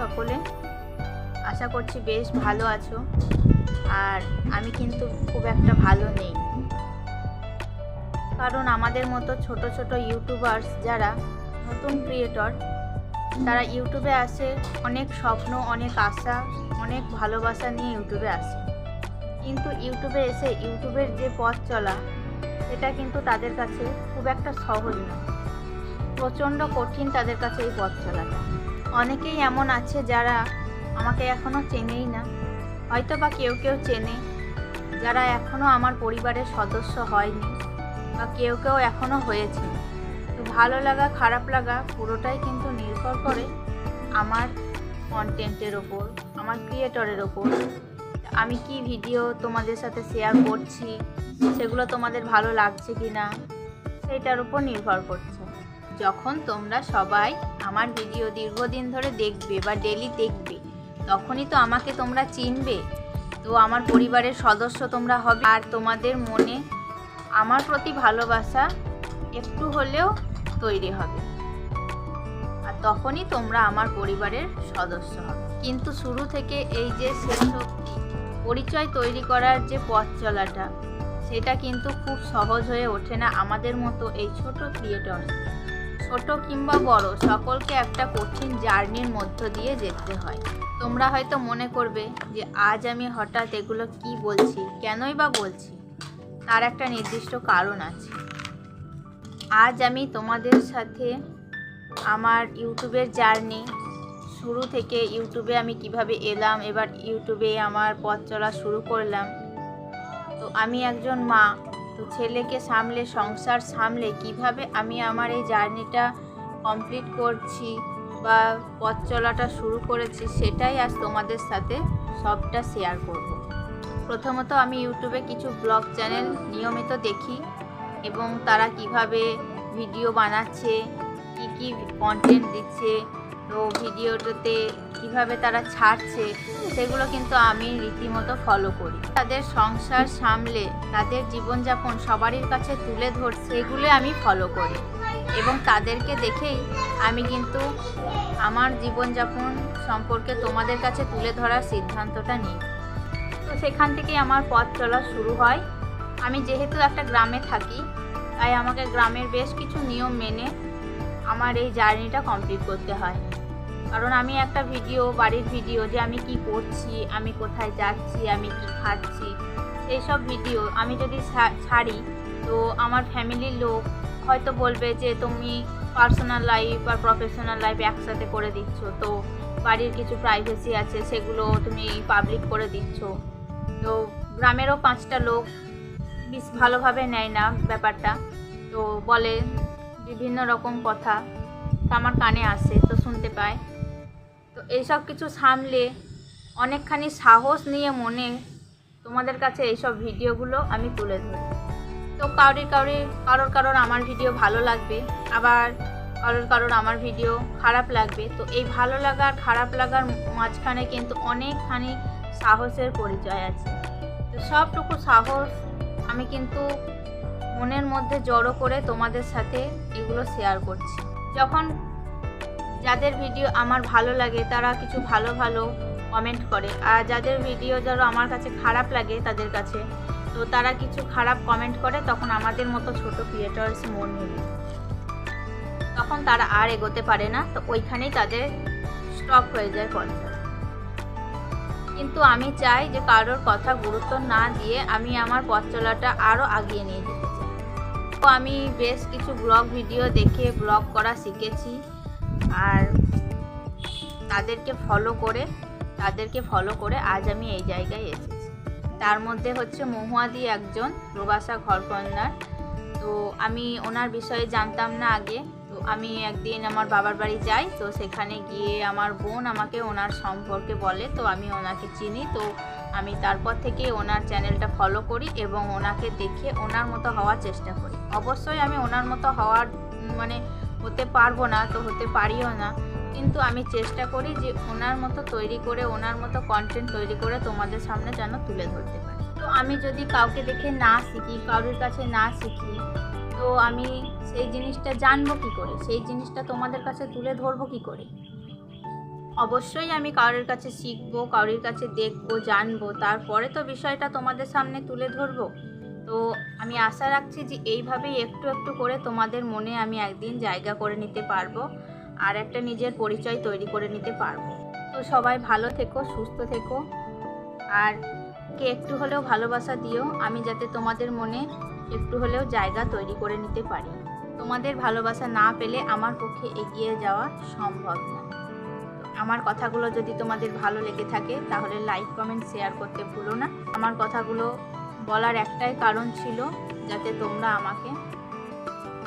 সকলে। আশা করছি বেশ ভালো আছো। আর আমি কিন্তু খুব একটা ভালো নেই। কারণ আমাদের মতো ছোট ছোট ইউটিউবার্স যারা নতুন ক্রিয়েটর, তারা ইউটিউবে আসে, অনেক স্বপ্ন, অনেক আশা, অনেক ভালোবাসা নিয়ে ইউটিউবে আসে। কিন্তু ইউটিউবে এসে ইউটিউবের যে পথ চলা সেটা কিন্তু তাদের কাছে খুব একটা সহজ নয় প্রচণ্ড কঠিন তাদের কাছে এই পথ চলাটা। অনেকেই এমন আছে যারা আমাকে এখনও চেনেই না। হয়তো বা কেউ কেউ চেনে, যারা এখনও আমার পরিবারের সদস্য হয়নি বা কেউ কেউ এখনও হয়েছে। তো ভালো লাগা, খারাপ লাগা পুরোটাই কিন্তু নির্ভর করে আমার কন্টেন্টের ওপর, আমার ক্রিয়েটরের ওপর। আমি কি ভিডিও তোমাদের সাথে শেয়ার করছি, সেগুলো তোমাদের ভালো লাগছে কি না সেটার উপর নির্ভর করছে। যখন তোমরা সবাই আমার ভিডিও দীর্ঘদিন ধরে দেখবে বা ডেলি দেখবে, তখনই তো আমাকে তোমরা চিনবে। তো আমার পরিবারের সদস্য তোমরা হবে। আর তোমাদের মনে আমার প্রতি ভালোবাসা একটু হলেও তৈরি হবে। আর তখনই তোমরা আমার পরিবারের সদস্য হবে। কিন্তু শুরু থেকে এই যে শেষ পরিচয় তৈরি করার যে পথ চলাটা, সেটা কিন্তু খুব সহজ হয়ে ওঠে না আমাদের মতো এই ছোট ক্রিয়েটর ছোট কিংবা বড়, সকলকে একটা কঠিন জার্নির মধ্য দিয়ে যেতে হয়। তোমরা হয়তো মনে করবে যে, আজ আমি হঠাৎ এগুলো কি বলছি, কেনই বা বলছি? তার একটা নির্দিষ্ট কারণ আছে। আজ আমি তোমাদের সাথে আমার ইউটিউবের জার্নি, শুরু থেকে ইউটিউবে আমি কীভাবে এলাম, এবার ইউটিউবে আমার পথ চলা শুরু করলাম। তো আমি একজন মা তো ছেলেকে সামলে, সংসার সামলে কীভাবে আমি আমার এই জার্নিটা কমপ্লিট করছি বা পথ চলাটা শুরু করেছি সেটাই আজ তোমাদের সাথে সবটা শেয়ার করব। প্রথমত আমি ইউটিউবে কিছু ব্লগ চ্যানেল নিয়মিত দেখি এবং তারা কীভাবে ভিডিও বানাচ্ছে, কি কি কন্টেন্ট দিচ্ছে। তো ভিডিওটাতে কীভাবে তারা ছাড়ছে, সেগুলো কিন্তু আমি রীতিমতো ফলো করি। তাদের সংসার সামলে, তাদের জীবনযাপন সবারই কাছে তুলে ধরছে সেগুলো আমি ফলো করি। এবং তাদেরকে দেখেই আমি কিন্তু আমার জীবনযাপন সম্পর্কে তোমাদের কাছে তুলে ধরার সিদ্ধান্তটা নিই। তো সেখান থেকেই আমার পথ চলা শুরু হয়। আমি যেহেতু একটা গ্রামে থাকি, তাই আমাকে গ্রামের বেশ কিছু নিয়ম মেনে আমার এই জার্নিটা কমপ্লিট করতে হয়। কারণ আমি একটা ভিডিও বাড়ির ভিডিও যে আমি কি করছি, আমি কোথায় যাচ্ছি, আমি কি খাচ্ছি সেই সব ভিডিও আমি যদি ছাড়ি, তো আমার ফ্যামিলির লোক হয়তো বলবে যে তুমি পার্সোনাল লাইফ আর প্রফেশনাল লাইফ একসাথে করে দিচ্ছ, তো বাড়ির কিছু প্রাইভেসি আছে সেগুলো তুমি পাবলিক করে দিচ্ছ। তো গ্রামেরও পাঁচটা লোক বেশ ভালোভাবে নেয় না ব্যাপারটা, তো বলে বিভিন্ন রকম কথা আমার কানে আসে, তো শুনতে পায়। তো এইসব কিছু সামলে অনেকখানি সাহস নিয়ে মনে তোমাদের কাছে এইসব ভিডিওগুলো আমি তুলে ধরি। তো কারোর কারোর কারোর কারোর আমার ভিডিও ভালো লাগবে, আবার কারোর কারোর আমার ভিডিও খারাপ লাগবে। তো এই ভালো লাগার খারাপ লাগার মাঝখানে কিন্তু অনেকখানি সাহসের পরিচয় আছে। তো সবটুকু সাহস আমি কিন্তু মনের মধ্যে জড়ো করে তোমাদের সাথে এগুলো শেয়ার করছি। যখন যাদের ভিডিও আমার ভালো লাগে, তারা কিছু ভালো ভালো কমেন্ট করে। আর যাদের ভিডিও যারা আমার কাছে খারাপ লাগে তাদের কাছে, তো তারা কিছু খারাপ কমেন্ট করে, তখন আমাদের মতো ছোট ক্রিয়েটার্স মন ভেঙে তখন তারা আর এগোতে পারে না, তো ওইখানেই তাদের স্টপ হয়ে যায় পথটা কিন্তু আমি চাই যে কারোর কথা গুরুত্ব না দিয়ে আমি আমার পথ চলাটা আরও আগিয়ে নিয়ে যেতে চাই। তো আমি বেশ কিছু ব্লগ ভিডিও দেখে ব্লগ করা শিখেছি। আর তাদেরকে ফলো করে, তাদেরকে ফলো করে আজ আমি এই জায়গায় এসেছি। তার মধ্যে হচ্ছে মহুয়াদি একজন প্রবাসা ঘরকন্যার। তো আমি ওনার বিষয়ে জানতাম না আগে। তো আমি একদিন আমার বাবার বাড়ি যাই, তো সেখানে গিয়ে আমার বোন আমাকে ওনার সম্পর্কে বলে, তো আমি ওনাকে চিনি। তো আমি তারপর থেকে ওনার চ্যানেলটা ফলো করি এবং ওনাকে দেখে ওনার মতো হওয়ার চেষ্টা করি। অবশ্যই আমি ওনার মতো হওয়ার মানে হতে পারব না তো হতে পারিও না। কিন্তু আমি চেষ্টা করি যে ওনার মতো তৈরি করে, ওনার মতো কন্টেন্ট তৈরি করে তোমাদের সামনে যেন তুলে ধরতে পারি। তো আমি যদি কাউকে দেখে না শিখি, কারোর কাছে না শিখি, তো আমি সেই জিনিসটা জানব কি করে? সেই জিনিসটা তোমাদের কাছে তুলে ধরবো কি করে? অবশ্যই আমি কারোর কাছে শিখব, কারোর কাছে দেখব, জানব। তারপরে তো বিষয়টা তোমাদের সামনে তুলে ধরবো। তো আমি আশা রাখছি যে এইভাবেই একটু একটু করে তোমাদের মনে আমি একদিন জায়গা করে নিতে পারব আর একটা নিজের পরিচয় তৈরি করে নিতে পারব। তো সবাই ভালো থেকো, সুস্থ থেকো। আর কে একটু হলেও ভালোবাসা দিও, আমি যাতে তোমাদের মনে একটু হলেও জায়গা তৈরি করে নিতে পারি। তোমাদের ভালোবাসা না পেলে আমার পক্ষে এগিয়ে যাওয়া সম্ভব না। আমার কথাগুলো যদি তোমাদের ভালো লেগে থাকে, তাহলে লাইক কমেন্ট শেয়ার করতে ভুলো না। আমার কথাগুলো বলার একটাই কারণ ছিল যাতে তোমরা আমাকে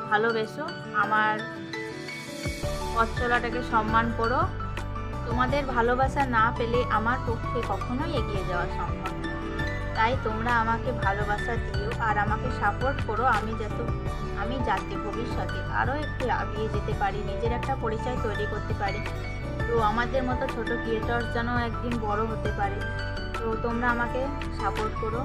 ভালোবেসো, আমার পথ চলাটাকে সম্মান করো। তোমাদের ভালোবাসা না পেলে আমার পক্ষে কখনোই এগিয়ে যাওয়া সম্ভব তাই তোমরা আমাকে ভালোবাসা দিও আর আমাকে সাপোর্ট করো। আমি যত, আমি যাতে ভবিষ্যতে আরও একটু এগিয়ে যেতে পারি, নিজের একটা পরিচয় তৈরি করতে পারি। তো আমাদের মতো ছোট ক্রিয়েটর যেন একদিন বড় হতে পারে। তো তোমরা আমাকে সাপোর্ট করো।